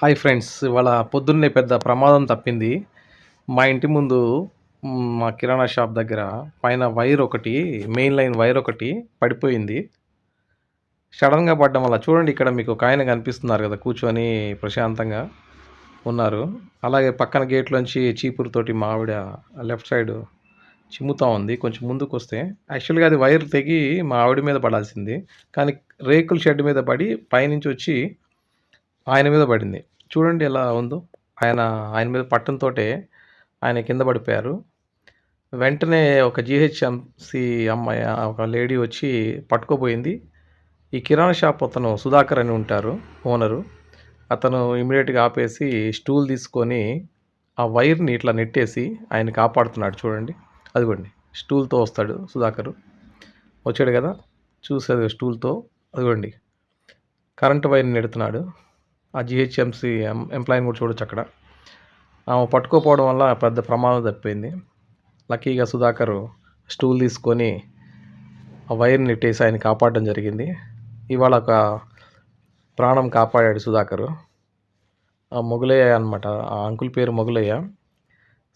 Hi friends ఇవాళ పొద్దున్నే పెద్ద ప్రమాదం తప్పింది. మా ఇంటి ముందు మా కిరాణా షాప్ దగ్గర పైన వైర్ ఒకటి మెయిన్ లైన్ వైర్ ఒకటి పడిపోయింది. సడన్గా పడడం వల్ల చూడండి ఇక్కడ మీకు ఒక ఆయన కనిపిస్తున్నారు కదా కూర్చొని ప్రశాంతంగా ఉన్నారు. అలాగే పక్కన గేట్లోంచి చీపురుతోటి మా ఆవిడ లెఫ్ట్ సైడ్ చిమ్ముతా ఉంది. కొంచెం ముందుకు వస్తే యాక్చువల్గా అది వైర్ తెగి మా ఆవిడ మీద పడాల్సింది. కానీ రేకుల షెడ్ మీద పడి పైనుంచి వచ్చి ఆయన మీద పడింది. చూడండి ఎలా ఉందో. ఆయన ఆయన మీద పట్టంతో ఆయన కింద పడిపోయారు. వెంటనే ఒక జిహెచ్ఎంసి అమ్మాయి ఒక లేడీ వచ్చి పట్టుకోపోయింది ఈ కిరాణా షాప్ అతను సుధాకర్ అని ఉంటారు ఓనరు. అతను ఇమీడియట్గా ఆపేసి స్టూల్ తీసుకొని ఆ వైర్ని ఇట్లా నెట్టేసి ఆయన కాపాడుతున్నాడు చూడండి. అదిగోండి స్టూల్తో వస్తాడు సుధాకరు. వచ్చాడు కదా చూసేది స్టూల్తో. అదిగోండి కరెంట్ వైర్ని నెడుతున్నాడు. ఆ జిహెచ్ఎంసి ఎంప్లాయీని కూడా చూడొచ్చు అక్కడ. ఆమె పట్టుకోపోవడం వల్ల పెద్ద ప్రమాదం తప్పింది. లక్కీగా సుధాకర్ స్టూల్ తీసుకొని ఆ వైర్ని నెట్టేసి ఆయన కాపాడడం జరిగింది. ఇవాళ ఒక ప్రాణం కాపాడాడు సుధాకర్. ఆ మొగులయ్య అనమాట ఆ అంకుల్ పేరు మొగులయ్య.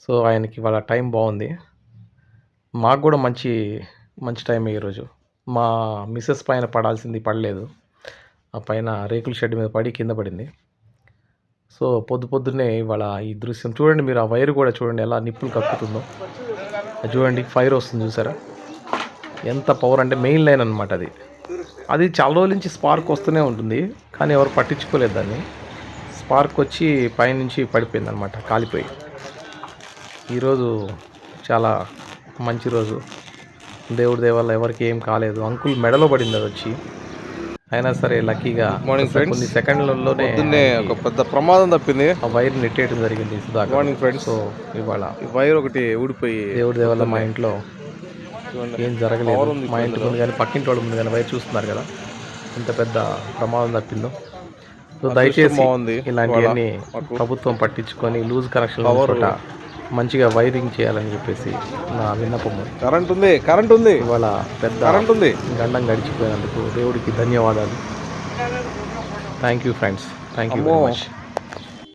సో ఆయనకి ఇవాళ టైం బాగుంది. మాకు కూడా మంచి మంచి టైం ఈరోజు. మా మిస్సెస్ పైన పడాల్సింది పడలేదు. ఆ పైన రేకుల షెడ్ మీద పడి కింద పడింది. సో పొద్దు పొద్దున్నే ఇవాళ ఈ దృశ్యం చూడండి మీరు ఆ వైర్ కూడా చూడండి ఎలా నిప్పులు కక్కుతుందో. అది చూడండి ఫైర్ వస్తుంది చూసారా? ఎంత పవర్ అంటే మెయిన్ లైన్ అనమాట అది. అది చాలా రోజుల నుంచి స్పార్క్ వస్తూనే ఉంటుంది కానీ ఎవరు పట్టించుకోలేదు దాన్ని. స్పార్క్ వచ్చి పైనుంచి పడిపోయింది అనమాట కాలిపోయి. ఈరోజు చాలా మంచి రోజు. దేవుడి దేవాల ఎవరికి ఏం కాలేదు. అంకుల్ మెడలో పడింది అది వచ్చి. అయినా సరే లక్కీగా మార్నింగ్ ఫ్రెండ్స్ కొన్ని సెకండ్లలోనే ఒక పెద్ద ప్రమాదం తప్పింది. ఆ వైర్ నెట్టేయడం జరిగింది సుధాకర్. మార్నింగ్ ఫ్రెండ్స్ సో ఇవాళ ఈ వైర్ ఒకటి ఊడిపోయి దేవుడి దేవల్ల మా ఇంట్లో ఏం జరగలేదు. మా ఇంటి ముందు కానీ పక్కింటి వాళ్ళ ముందు కానీ వైర్ చూస్తున్నారు కదా. ఎంత పెద్ద ప్రమాదం తప్పిందో. సో దయచేసి బాగుంది. ఇలాంటివన్నీ ప్రభుత్వం పట్టించుకొని లూజ్ కనెక్షన్ చోట మంచిగా వైరింగ్ చేయాలని చెప్పేసి నా విన్నపము కరెంట్ ఉంది కరెంట్ ఉంది ఇవాళ పెద్ద కరెంట్ ఉంది గండం గడిచిపోయినందుకు దేవుడికి ధన్యవాదాలు. Thank you friends thank you very much